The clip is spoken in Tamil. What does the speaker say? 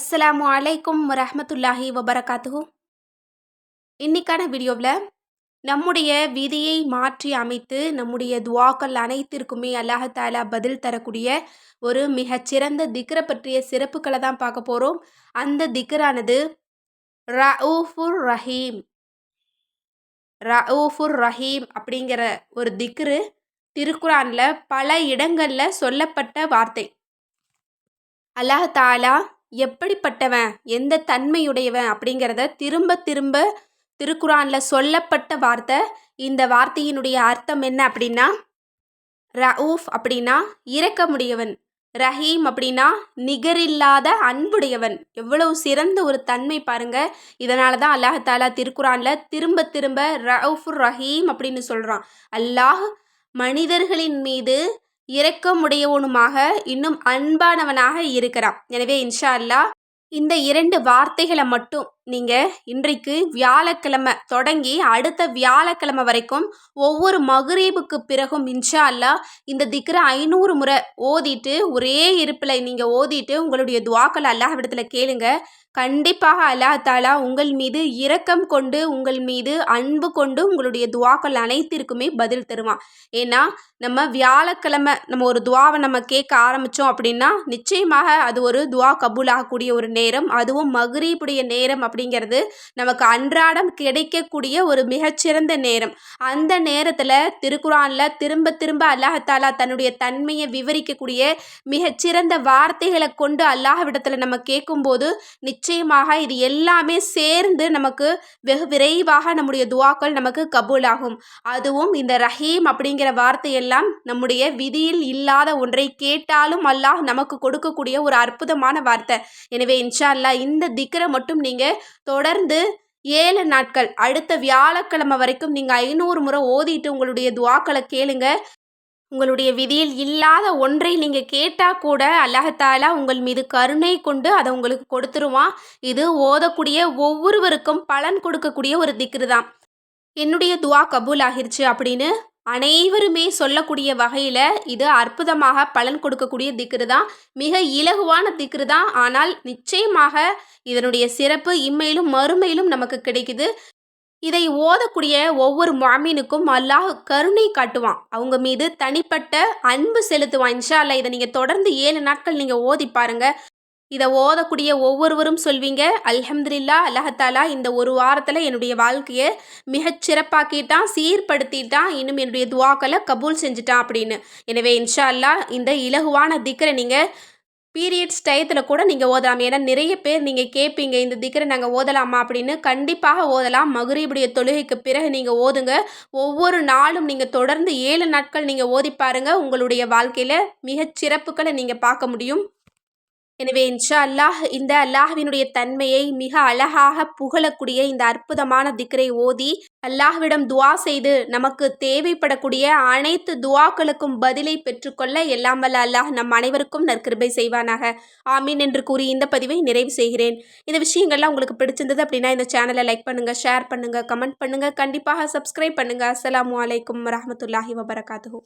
அஸ்ஸலாமு அலைக்கும் வரமத்துல்லாஹி வபரகாத்து இன்னைக்கான வீடியோவில் நம்முடைய விதியை மாற்றி அமைத்து நம்முடைய துவாக்கள் அனைத்திற்குமே அல்லாஹாலா பதில் தரக்கூடிய ஒரு மிகச்சிறந்த திக்ரை பற்றிய சிறப்புகளை தான் பார்க்க போகிறோம் அந்த திக்ரானது ரவுஃபுர் ரஹீம். ரவுஃபுர் ரஹீம் அப்படிங்கிற ஒரு திக்ரு திருக்குறானில் பல இடங்களில் சொல்லப்பட்ட வார்த்தை. அல்லாஹாலா எப்படிப்பட்டவன்? எந்த தன்மையுடையவன்? அப்படிங்கிறத திரும்ப திரும்ப திருக்குறானில் சொல்லப்பட்ட வார்த்தை. இந்த வார்த்தையினுடைய அர்த்தம் என்ன அப்படின்னா ரவுஃப் அப்படின்னா இறக்க முடியவன் ரஹீம் அப்படின்னா நிகரில்லாத அன்புடையவன். எவ்வளவு சிறந்த ஒரு தன்மை பாருங்க. இதனால தான் அல்லாஹாலா திருக்குறானில் திரும்ப திரும்ப ரவுஃபுர் ரஹீம் அப்படின்னு சொல்கிறான் அல்லாஹ் மனிதர்களின் மீது இரக்கமுடையவனுமாக இன்னும் அன்பானவனாக இருக்கிறான். எனவே இன்ஷா அல்லா இந்த இரண்டு வார்த்தைகளை மட்டும் நீங்கள் இன்றைக்கு வியாழக்கிழமை தொடங்கி அடுத்த வியாழக்கிழமை வரைக்கும் ஒவ்வொரு மகுரீபுக்கு பிறகும் இன்ஷா அல்லா இந்த திக்ர ஐநூறு முறை ஓதிட்டு ஒரே இருப்பில் நீங்கள் ஓதிட்டு உங்களுடைய துவாக்கள் அல்லாஹ் அல்லாஹ்விடத்தில் கேளுங்க. கண்டிப்பாக அல்லா தாலா உங்கள் மீது இரக்கம் கொண்டு உங்கள் மீது அன்பு கொண்டு உங்களுடைய துவாக்கள் அனைத்திற்குமே பதில் தருவான். ஏன்னா நம்ம வியாழக்கிழமை நம்ம ஒரு துவாவை நம்ம கேட்க ஆரம்பித்தோம் அப்படின்னா நிச்சயமாக அது ஒரு துவா கபூலாகக்கூடிய ஒரு நேரம் அதுவும் மகரீபுடைய நேரம் அப்படிங்கிறது நமக்கு அன்றாடம் கிடைக்கக்கூடிய ஒரு மிகச்சிறந்த நேரம். அந்த நேரத்தில் திருக்குறானில் திரும்ப திரும்ப அல்லாஹாலா தன்னுடைய தன்மையை விவரிக்கக்கூடிய மிகச்சிறந்த வார்த்தைகளை கொண்டு அல்லாஹ்விடத்தில் நம்ம கேட்கும்போது நிச்சயமாக இது எல்லாமே சேர்ந்து நமக்கு வெகு விரைவாக நம்முடைய துவாக்கள் நமக்கு கபூலாகும். அதுவும் இந்த ரஹீம் அப்படிங்கிற வார்த்தையெல்லாம் நம்முடைய விதியில் இல்லாத ஒன்றை கேட்டாலும் அல்லாஹ் நமக்கு கொடுக்கக்கூடிய ஒரு அற்புதமான வார்த்தை. எனவே இன்ஷால்லா இந்த திக்கரை மட்டும் நீங்கள் தொடர்ந்து ஏழு நாட்கள் அடுத்த வியாழக்கிழமை வரைக்கும் நீங்கள் ஐநூறு முறை ஓதிட்டு உங்களுடைய துவாக்களை கேளுங்க. உங்களுடைய விதியில் இல்லாத ஒன்றை நீங்கள் கேட்டால் கூட அல்லாஹாலா உங்கள் மீது கருணை கொண்டு அதை உங்களுக்கு கொடுத்துருவான். இது ஓதக்கூடிய ஒவ்வொருவருக்கும் பலன் கொடுக்கக்கூடிய ஒரு திக்ரு தான் என்னுடைய துவா கபூல் ஆகிருச்சு அப்படின்னு அனைவருமே சொல்லக்கூடிய வகையில் இது அற்புதமாக பலன் கொடுக்கக்கூடிய திக்ரு தான் மிக இலகுவான திக்ரு தான் ஆனால் நிச்சயமாக இதனுடைய சிறப்பு இம்மையிலும் மறுமையிலும் நமக்கு கிடைக்குது. இதை ஓதக்கூடிய ஒவ்வொரு மாமீனுக்கும் அல்லாஹ் கருணை காட்டுவான். அவங்க மீது தனிப்பட்ட அன்பு செலுத்துவான். இன்ஷா அல்லா இதை நீங்கள் தொடர்ந்து ஏழு நாட்கள் நீங்கள் ஓதி பாருங்கள் இதை ஓதக்கூடிய ஒவ்வொருவரும் சொல்வீங்க. அல்ஹம்துலில்லா அலஹத்தாலா இந்த ஒரு வாரத்தில் என்னுடைய வாழ்க்கையை மிகச் சிறப்பாக்கிட்டான் சீர்படுத்திட்டான் இன்னும் என்னுடைய துவாக்களை கபூல் செஞ்சுட்டான் அப்படின்னு. எனவே இன்ஷா அல்லா இந்த இலகுவான திக்கரை நீங்கள் பீரியட்ஸ் டயத்தில் கூட நீங்கள் ஓதலாம். ஏன்னா நிறைய பேர் நீங்கள் கேட்பீங்க இந்த திக்கரை நாங்கள் ஓதலாமா அப்படின்னு. கண்டிப்பாக ஓதலாம். மகுரீபுடைய தொழுகைக்கு பிறகு நீங்கள் ஓதுங்க. ஒவ்வொரு நாளும் நீங்கள் தொடர்ந்து ஏழு நாட்கள் நீங்கள் ஓதி பாருங்கள் உங்களுடைய வாழ்க்கையில் மிகச் சிறப்புகளை நீங்கள் பார்க்க முடியும். எனவே இன்ஷா அல்லாஹ் இந்த அல்லாஹ்வினுடைய தன்மையை மிக அழகாக புகழக்கூடிய இந்த அற்புதமான திக்கரை ஓதி அல்லாஹ்விடம் துவா செய்து நமக்கு தேவைப்படக்கூடிய அனைத்து துவாக்களுக்கும் பதிலை பெற்றுக்கொள்ள எல்லாம் வல்ல அல்லாஹ் நம் அனைவருக்கும் நற்கிருபை செய்வானாக. ஆமீன் என்று கூறி இந்த பதிவை நிறைவு செய்கிறேன். இந்த விஷயங்கள்லாம் உங்களுக்கு பிடிச்சிருந்தது அப்படின்னா இந்த சேனலை லைக் பண்ணுங்கள் ஷேர் பண்ணுங்கள் கமெண்ட் பண்ணுங்கள் கண்டிப்பாக சப்ஸ்கிரைப் பண்ணுங்கள் அஸ்லாம் வலைக்கம் வரமத்துல்லாஹி வபரகாத்து